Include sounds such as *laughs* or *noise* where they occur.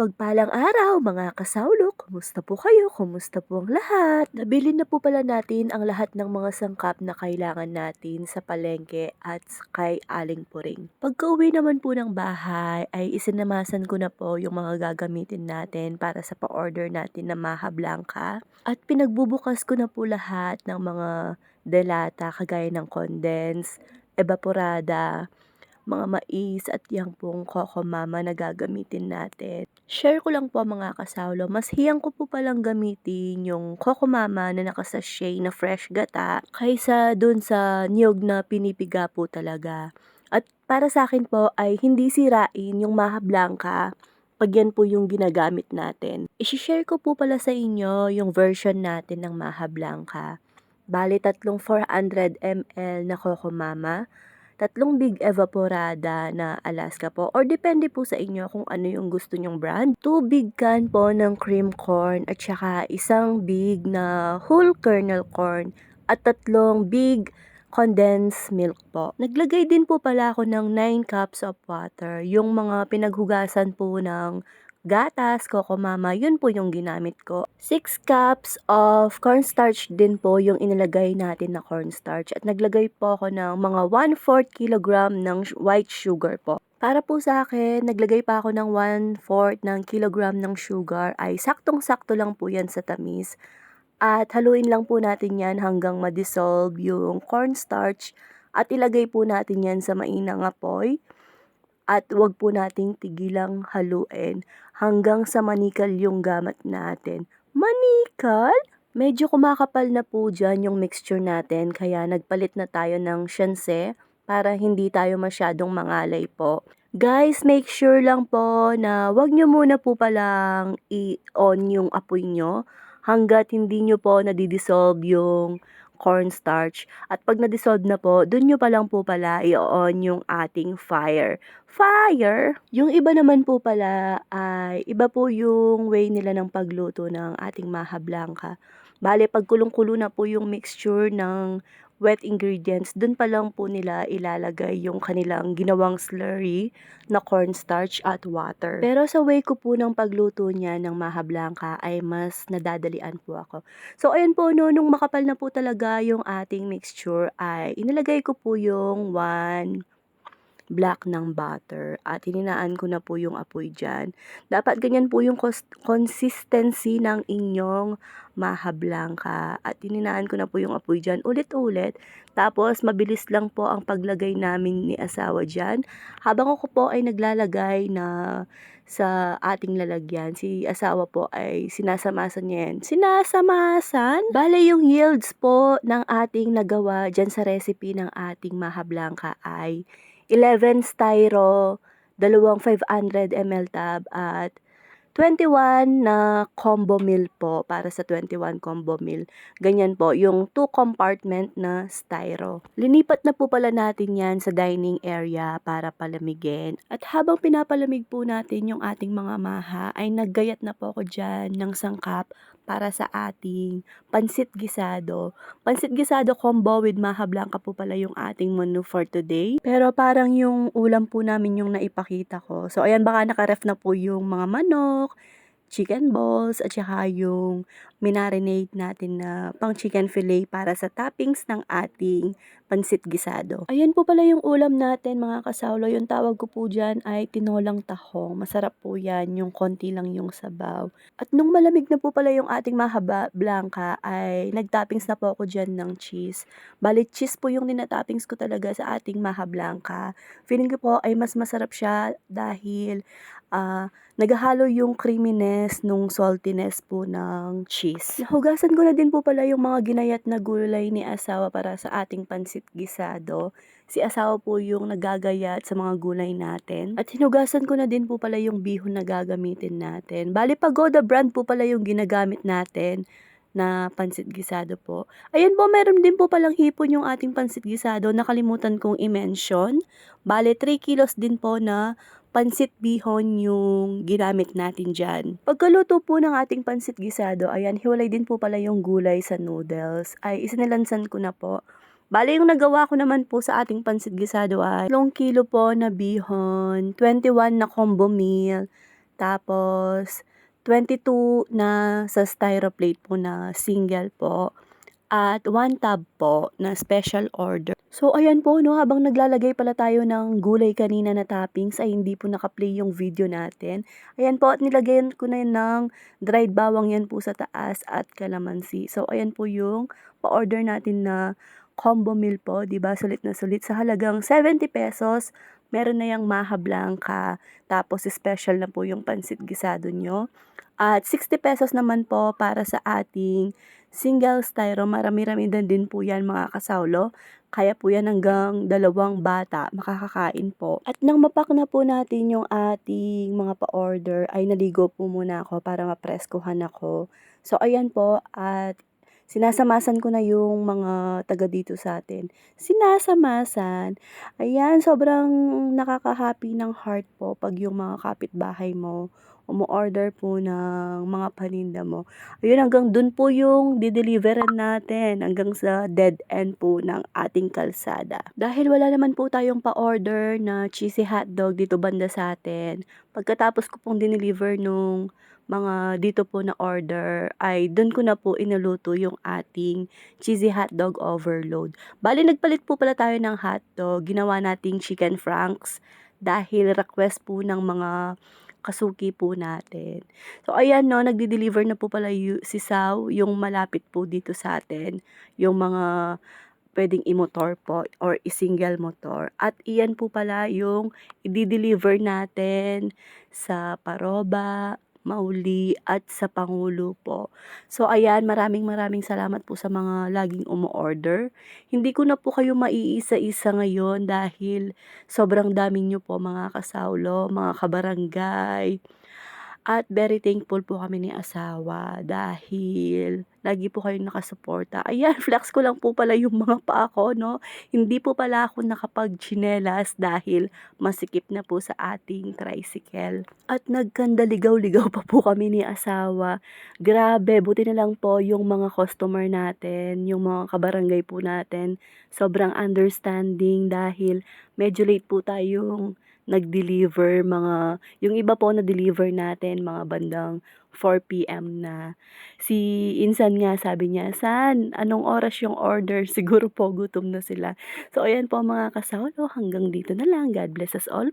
Mapagpalang araw mga kasawlo, kumusta po kayo? Kumusta po ang lahat? Nabili na po pala natin ang lahat ng mga sangkap na kailangan natin sa palengke at kay Aling Puring. Pagka-uwi naman po ng bahay ay isinamasan ko na po yung mga gagamitin natin para sa pa-order natin na Maha Blanca. At pinagbubukas ko na po lahat ng mga delata kagaya ng condense, evaporada, mga mais at yang pong Coco Mama na gagamitin natin. Share ko lang po mga kasawlo, mas hiyang ko po palang gamitin yung Coco Mama na nakasashay na fresh gata kaysa dun sa niyog na pinipiga po talaga. At para sa akin po ay hindi sirain yung Maha Blanca pag yan po yung ginagamit natin. Isishare ko po pala sa inyo yung version natin ng Maha Blanca. Bali, tatlong 400 ml na Coco Mama, tatlong big evaporada na Alaska po or depende po sa inyo kung ano yung gusto nyong brand. Two big can po ng cream corn at saka isang big na whole kernel corn at tatlong big condensed milk po. Naglagay din po pala ako ng 9 cups of water. Yung mga pinaghugasan po ng gatas, Coco Mama, yun po yung ginamit ko. 6 cups of cornstarch din po yung inilagay natin na cornstarch. At naglagay po ako ng mga 1/4 kilogram ng white sugar po. Para po sa akin, naglagay pa ako ng 1/4 ng kilogram ng sugar ay saktong-sakto lang po yan sa tamis. At haluin lang po natin yan hanggang ma-dissolve yung cornstarch at ilagay po natin yan sa mainang apoy at wag po nating tigilang haluin hanggang sa manikal yung gamat natin. Manikal? Medyo kumakapal na po dyan yung mixture natin kaya nagpalit na tayo ng shanse para hindi tayo masyadong mangalay po. Guys, make sure lang po na wag nyo muna po palang i-on yung apoy nyo hanggat hindi nyo po nadidissolve yung cornstarch. At pag na-dissolve na po, dun nyo pa lang po pala i-on yung ating fire. Fire! Yung iba naman po pala ay iba po yung way nila ng pagluto ng ating maha blanca. Bale, pag kulong-kulo na po yung mixture ng wet ingredients, dun pa lang po nila ilalagay yung kanilang ginawang slurry na cornstarch at water. Pero sa way ko po ng pagluto niya ng maha blanca ay mas nadadalian po ako. So, ayun po, no, nung makapal na po talaga yung ating mixture ay inilagay ko po yung one black ng butter at hininaan ko na po yung apoy dyan. Dapat ganyan po yung consistency ng inyong maha blanca at hininaan ko na po yung apoy dyan ulit-ulit. Tapos mabilis lang po ang paglagay namin ni asawa dyan. Habang ako po ay naglalagay na sa ating lalagyan, si asawa po ay sinasamasan niya yan. Sinasamasan? Bale yung yields po ng ating nagawa dyan sa recipe ng ating maha blanca ay 11 styro, dalawang 500 ml tab at 21 na combo meal po para sa 21 combo meal. Ganyan po, yung 2 compartment na styro. Linipat na po pala natin yan sa dining area para palamigin. At habang pinapalamig po natin yung ating mga maha, ay naggayat na po ako dyan ng sangkap para sa ating pansit gisado. Pansit gisado combo with maha blanca po pala yung ating menu for today. Pero parang yung ulam po namin yung naipakita ko. So ayan baka nakaref na po yung mga manok, chicken balls, at saka yung minarinate natin na pang chicken fillet para sa toppings ng ating pansit gisado. Ayan po pala yung ulam natin mga kasawlo. Yung tawag ko po dyan ay tinolang tahong. Masarap po yan, yung konti lang yung sabaw. At nung malamig na po pala yung ating mahaba blanca ay nagtoppings na po ako dyan ng cheese. Bali cheese po yung ninatoppings ko talaga sa ating maha blanca. Feeling ko po ay mas masarap siya dahil uh, naghahalo yung creaminess nung saltiness po ng cheese. Nahugasan ko na din po pala yung mga ginayat na gulay ni asawa para sa ating pansit gisado. Si asawa po yung nagagayat sa mga gulay natin. At hinugasan ko na din po pala yung bihon na gagamitin natin. Bali, Pagoda brand po pala yung ginagamit natin na pansit gisado po. Ayan po, meron din po palang hipon yung ating pansit gisado. Nakalimutan kong i-mention. Bale, 3 kilos din po na pansit bihon yung ginamit natin dyan. Pagkaluto po ng ating pansit gisado, ayan, hiwalay din po pala yung gulay sa noodles. Ay, isinilansan ko na po. Bale, yung nagawa ko naman po sa ating pansit gisado ay 3 kilo po na bihon, 21 na combo meal, tapos 22 na sa styroplate po na single po, at 1 tub po na special order. So ayan po 'no, habang naglalagay pala tayo ng gulay kanina na toppings ay hindi po naka-play yung video natin. Ayan po at nilagyan ko na ng dried bawang 'yan po sa taas at kalamansi. So ayan po yung pa-order natin na combo meal po, 'di ba, sulit na sulit sa halagang ₱70 pesos meron na yang maha blanca, tapos special na po yung pansit gisado niyo. At ₱60 pesos naman po para sa ating single styro, marami-rami na din po 'yan mga kasawlo, kaya po 'yan hanggang dalawang bata makakakain po. At nang ma-pack na po natin yung ating mga pa-order ay naligo po muna ako para mapreskuhan ako. So ayan po at sinasamasan ko na yung mga taga dito sa'tin. Sinasamasan, ayan sobrang nakaka-happy ng heart po 'pag yung mga kapitbahay mo umo-order po ng mga paninda mo. Ayun hanggang dun po yung de-deliveran natin, hanggang sa dead end po ng ating kalsada. Dahil wala naman po tayong pa-order na cheesy hotdog dito banda sa'tin, pagkatapos ko pong dineliver nung mga dito po na order ay dun ko na po inuluto yung ating cheesy hotdog overload. Bale nagpalit po pala tayo ng hotdog, ginawa nating chicken franks dahil request po ng mga kasuki po natin. So ayan 'no, nagde-deliver na po pala si Sao, yung malapit po dito sa'tin, yung mga puwedeng i-motor po or i-single motor. At iyan po pala yung ide-deliver natin sa Paroba, Mauli at sa Pangulo po. So ayan, maraming-maraming salamat po sa mga laging umo-order. Hindi ko na po kayo maiisa-isa ngayon dahil sobrang dami niyo po mga kasawlo, mga kabarangay. At very thankful po kami ni asawa dahil lagi po kayong nakasuporta. *laughs* Ayan, flex ko lang po pala yung mga paa ko 'no, hindi po pala ako nakapagtsinelas dahil masikip na po sa ating tricycle. At nagkandaligaw-ligaw pa po kami ni asawa. Grabe, buti na lang po yung mga customer natin, yung mga kabarangay po natin, sobrang understanding dahil medyo late po tayong nag-deliver, mga yung iba po na-deliver natin mga bandang 4 PM na. Si insan nga sabi niya, "San, anong oras yung order?" *laughs* Siguro po gutom na sila. So ayan po mga kasawlo, hanggang dito na lang. God bless us all.